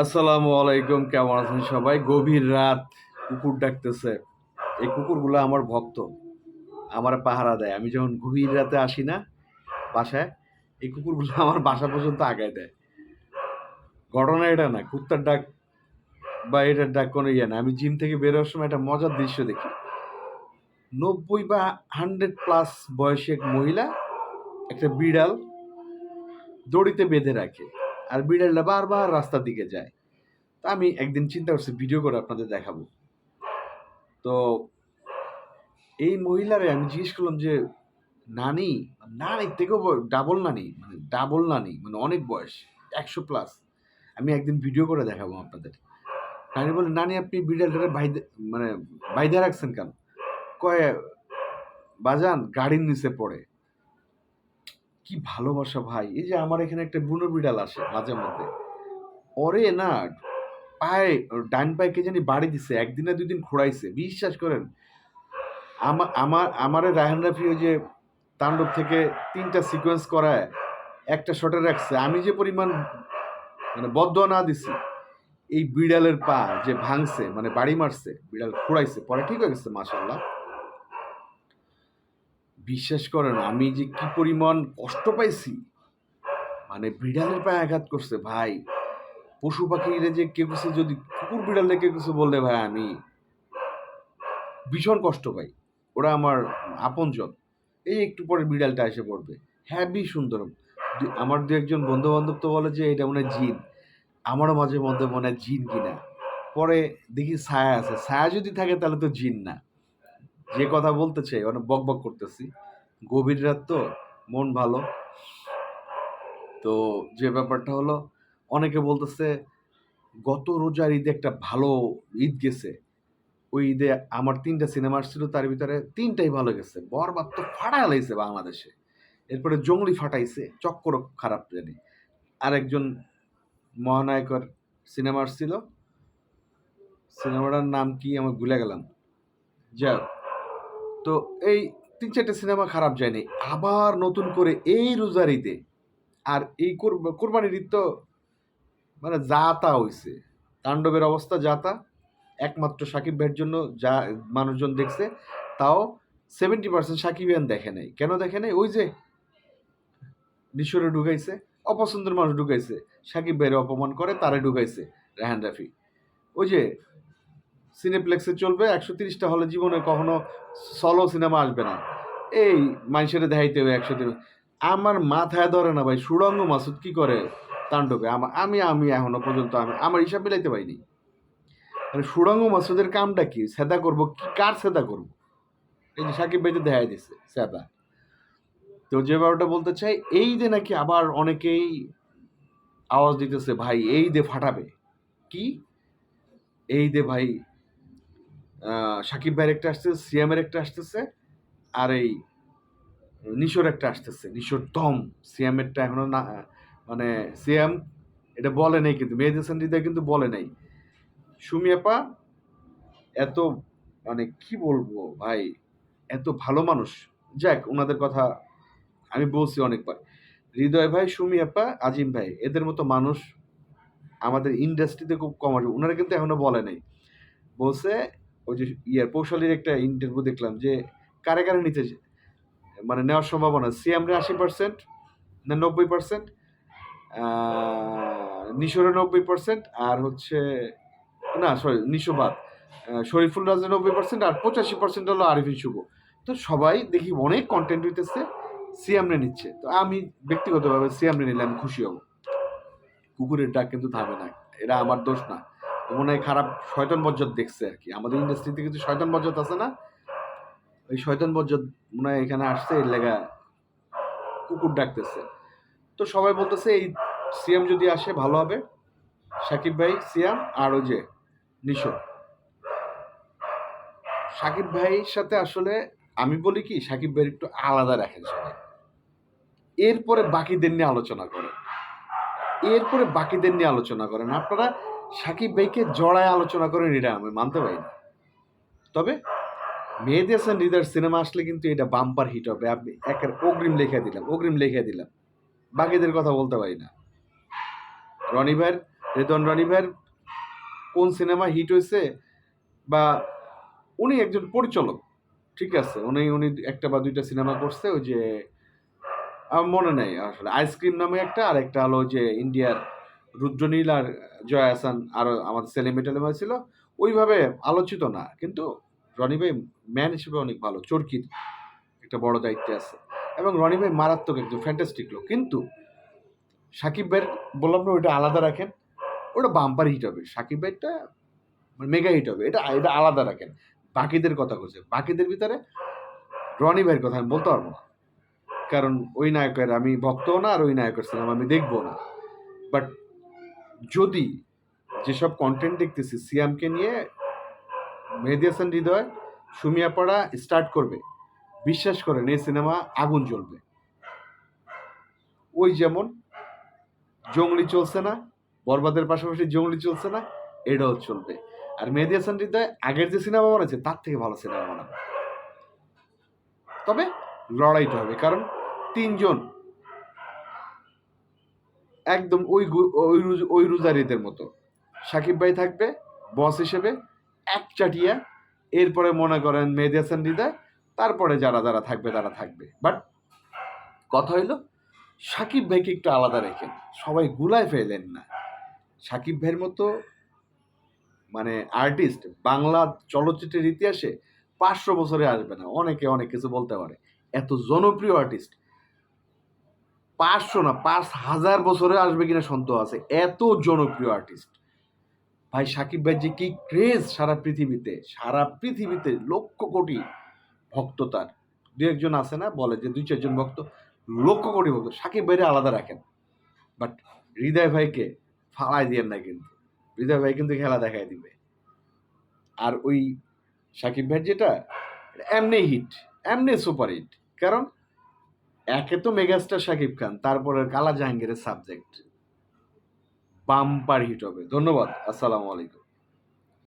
আসসালামু আলাইকুম, কেমন আছেন সবাই? গভীর রাত, কুকুর ডাকতেছে। এই কুকুরগুলো আমার ভক্ত, আমার পাহারা দেয়। আমি যখন গভীর রাতে আসি না বাসায়, এই কুকুরগুলো আমার বাসা পর্যন্ত আগায় দেয়। ঘটনা এটা না, কুত্তার ডাক বা এটার ডাক কোনো ইয়ে না। আমি জিম থেকে বেরোর সময় একটা মজার দৃশ্য দেখি। নব্বই বা হান্ড্রেড প্লাস বয়সী এক মহিলা একটা বিড়াল দড়িতে বেঁধে রাখে। আর বিড়ালটা বারবার রাস্তার দিকে যায়। তা আমি একদিন চিন্তা করছি ভিডিও করে আপনাদের দেখাবো। তো এই মহিলারে আমি জিজ্ঞেস করলাম যে, নানি নানি থেকেও ডাবল নানি মানে ডাবল নানি মানে অনেক বয়স, একশো প্লাস আমি একদিন ভিডিও করে দেখাবো আপনাদের। নানি বলে, নানি, আপনি বিড়ালটারে বাইদে মানে বাইদে রাখছেন কেন? কয়ে, বাজান, গাড়ির নিচে পড়ে। কি ভালোবাসা ভাই? এই যে আমার এখানে একটা বুনো বিড়াল আসে মাঝে মধ্যে। ওরে না, পায়ে ডান পায়ে কে জানি বাড়ি দিছে, একদিনে দুই দিন খোড়াইছে বিশ্বাস করেন। আমার আমার, আমারে রায়হান রাফি ওই যে তাণ্ডব থেকে তিনটা সিকোয়েন্স করায়, একটা শটে রাখছে, আমি যে পরিমাণ মানে বদ্ধ না দিছি, এই বিড়ালের পা যে ভাঙছে মানে বাড়ি মারছে, বিড়াল খোড়াইছে, পরে ঠিক হয়ে গেছে মাসাল্লাহ বিশ্বাস করেন, আমি যে কি পরিমাণ কষ্ট পাইছি মানে বিড়ালের পায়ে আঘাত করছে, ভাই। পশু পাখিরে যে কেউ কিছু যদি, কুকুর বিড়ালে কেউ কিছু বললে, ভাই, আমি ভীষণ কষ্ট পাই। ওরা আমার আপনজন। এই একটু পরে বিড়ালটা এসে পড়বে। হ্যাভি সুন্দর। আমার দু একজন বন্ধু বান্ধব তো বলে যে, এটা মনে হয় জিন। আমারও মাঝে মধ্যে মনে হয় জিন কিনা। পরে দেখি ছায়া আছে। ছায়া যদি থাকে, তাহলে তো জিন না। যে কথা বলতেছে অনেক বক বক করতেছি। গভীর রাত তো, মন ভালো। তো যে ব্যাপারটা হলো, অনেকে বলতেছে, গত রোজার ঈদে একটা ভালো ঈদ গেছে। ওই ঈদে আমার তিনটা সিনেমা আসছিল, তার ভিতরে তিনটাই ভালো গেছে। বরবাদ তো ফাটাই লাইছে বাংলাদেশে। এরপরে জঙ্গলি ফাটাইছে, চক্কর খারাপ জানি। আরেকজন মহানায়কর সিনেমা আসছিল। সিনেমাটার নাম কি আমি ভুলে গেলাম। যাক তো এই তিন চারটে সিনেমা খারাপ যায়নি। আবার নতুন করে এই রোজার ঈদে আর এই কোরব- কোরবানির ঈদ তো মানে যা তা হইছে। তাণ্ডবের অবস্থা যা তা একমাত্র সাকিব ভাইয়ের জন্য যা মানুষজন দেখছে, তাও সেভেন্টি পার্সেন্ট সাকিব সাকিবিয়ান দেখে নাই। কেন দেখে নাই? ওই যে নিশোরে ঢুকাইছে, অপছন্দের মানুষ ঢুকাইছে, সাকিব ভাইয়ের অপমান করে, তারে ঢুকাইছে রেহান রাফি। ওই যে সিনেপ্লেক্সে চলবে, একশো তিরিশটা হলে জীবনে কখনো সলো সিনেমা আসবে না। এই মানুষের দেখাইতে হবে একশো তিরিশ। আমার মাথায় ধরে না ভাই সুরঙ্গ মাসুদ কি করে তাণ্ডবে? আমা- আমি আমি এখনও পর্যন্ত আমি আমার হিসাব মিলাইতে পারিনি। মানে সুরঙ্গ মাসুদের কামটা কি? সেদা করব কি? কার সেদা করব? এই যে সাকিব ভাই তো দেখাই দিছে, সেদা। তো যে ব্যাপারটা বলতে চাই, এই যে নাকি আবার অনেকেই আওয়াজ দিতেছে, ভাই, এই দে ফাটাবে। কি? এই দে ভাই সাকিব ভাইয়ের একটা আসতেছে সিএমের একটা আসতেছে, আর এই নিশোর একটা আসতেছে। নিশোর দম সিএমেরটা এখনও না মানে সিএম এটা বলে নাই কিন্তু, মেহেদি হৃদয় কিন্তু বলে নাই। সুমি আপা এত মানে কি বলব ভাই, এত ভালো মানুষ। যাক, ওনাদের কথা আমি বলছি অনেকবার। হৃদয় ভাই সুমি আপা আজিম ভাই, এদের মতো মানুষ আমাদের ইন্ডাস্ট্রিতে খুব কম আসবে। ওনারা কিন্তু এখনও বলে নাই। বলছে ওই যে ইয়ার কৌশলীর একটা ইন্টারভিউ দেখলাম যে কারে কারে নিতে মানে নেওয়ার সম্ভাবনা। সিএমরে আশি পার্সেন্ট না নব্বই পার্সেন্ট নিশোরে নব্বই পার্সেন্ট আর হচ্ছে না সরি নিশো বাদ। আহ, শরীফুল রাজের নব্বই পার্সেন্ট আর পঁচাশি পার্সেন্ট হলো আরিফিন শুভ। তো সবাই দেখি অনেক কন্টেন্ট হইতেছে সিএমরে নিচ্ছে। তো আমি ব্যক্তিগতভাবে সিএমরে নিলে আমি খুশি হব। কুকুরের ডাক কিন্তু থামে না এটা আমার দোষ না। মনে হয় খারাপ শয়তন বজ্জত দেখছে আর কি। আমাদের ইন্ডাস্ট্রিতে কিন্তু শয়তন বজ্জত আছে না? ওই শয়তান বজ্জত মনে হয় এখানে আসছে, এর লেগা কুকুর ডাকতেছে। তো সবাই বলতেছে, এই সিএম যদি আসে, ভালো হবে। সাকিব ভাই সিএম আর ওই যে নিশো। সাকিব ভাইয়ের সাথে আসলে আমি বলি কি সাকিব ভাই একটু আলাদা রাখেন সবাই। এরপরে বাকিদের নিয়ে আলোচনা করেন। এরপরে বাকিদের নিয়ে আলোচনা করেন। আপনারা সাকিব ভাইকে জড়ায় আলোচনা করেন এটা আমি মানতে পারি না। তবে মেহেদি হৃদয়ের সিনেমা আসলে কিন্তু এটা বাম্পার হিট হবে। আপনি একের অগ্রিম লিখে দিলাম, অগ্রিম লিখে দিলাম। বাকিদের কথা বলতে পারি না। রনি ভাইয়ের, রেদন রানী ভাইয়ের কোন সিনেমা হিট হয়েছে বা উনি একজন পরিচালক, ঠিক আছে? উনি উনি একটা বা দুইটা সিনেমা করছে, ওই যে, আমার মনে নেই। আসলে আইসক্রিম নামে একটা আর একটা হলো যে ইন্ডিয়ার রুদ্রনীল আর জয় হাসান আরও আমাদের সেলিমে টেলিমা ছিল, ওইভাবে আলোচিত না। কিন্তু রনি ভাই ম্যান হিসেবে অনেক ভালো চরকির একটা বড় দায়িত্বে আছে। এবং রনি ভাই মারাত্মক একজন ফ্যান্টাস্টিক লোক। কিন্তু সাকিব ভাইয়ের বললাম না, ওইটা আলাদা রাখেন, ওটা বাম্পার হিট হবে। সাকিব ভাইটা মেগা হিট হবে। এটা এটা আলাদা রাখেন। বাকিদের কথা বলছে। বাকিদের ভিতরে রনি ভাইয়ের কথা আমি বলতে পারব না। কারণ ওই নায়কের আমি ভক্তও না, আর ওই নায়কের সিনেমা আমি দেখব না। বাট যদি যেসব কন্টেন্ট দেখতেছি, সিয়ামকে নিয়ে মেহেদি হাসান হৃদয়, সুমিয়া পড়া স্টার্ট করবে। বিশ্বাস করেন, এই সিনেমা আগুন জ্বলবে। ওই যেমন জঙ্গলি চলছে না, বরবাদের পাশাপাশি জঙ্গলি চলছে না, এটাও চলবে। আর মেহেদি হাসান হৃদয় আগের যে সিনেমা বানাচ্ছে, তার থেকে ভালো সিনেমা বানাবে। তবে লড়াইটা হবে, কারণ তিনজন একদম ওই ওই ওই রুজারিদের মতো। সাকিব ভাই থাকবে বস হিসেবে, এক চাটিয়া। এরপরে মনে করেন মেহেদি হাসান তারপরে যারা যারা থাকবে, তারা থাকবে। বাট কথা হইল, সাকিব ভাইকে একটু আলাদা রেখেন। সবাই গুলায় ফেলেন না। সাকিব ভাইয়ের মতো মানে আর্টিস্ট বাংলা চলচ্চিত্রের ইতিহাসে পাঁচশো বছরে আসবে না। অনেকে, অনেক কিছু বলতে পারে। এত জনপ্রিয় আর্টিস্ট পাঁচশো না, পাঁচ হাজার বছরে আসবে কিনা সন্দেহ আছে। এত জনপ্রিয় আর্টিস্ট ভাই, সাকিব ভাই যে কি ক্রেজ সারা পৃথিবীতে সারা পৃথিবীতে লক্ষ কোটি ভক্ত তার। দু একজন আছে না, বলে যে দুই, চারজন ভক্ত, লক্ষ কোটি ভক্ত। সাকিব ভাইরে আলাদা রাখেন। বাট হৃদয় ভাইকে ফালাই দিয়েন না কিন্তু। হৃদয় ভাই কিন্তু খেলা দেখাই দিবে। আর ওই সাকিব ভাইয়ের যেটা, এমনি হিট এমনি সুপার হিট কারণ একে তো মেগাস্টার শাকিব খান, তারপরে কালা জাহাঙ্গীরের সাবজেক্ট বাম্পার হিট হবে। ধন্যবাদ। আসসালামু আলাইকুম।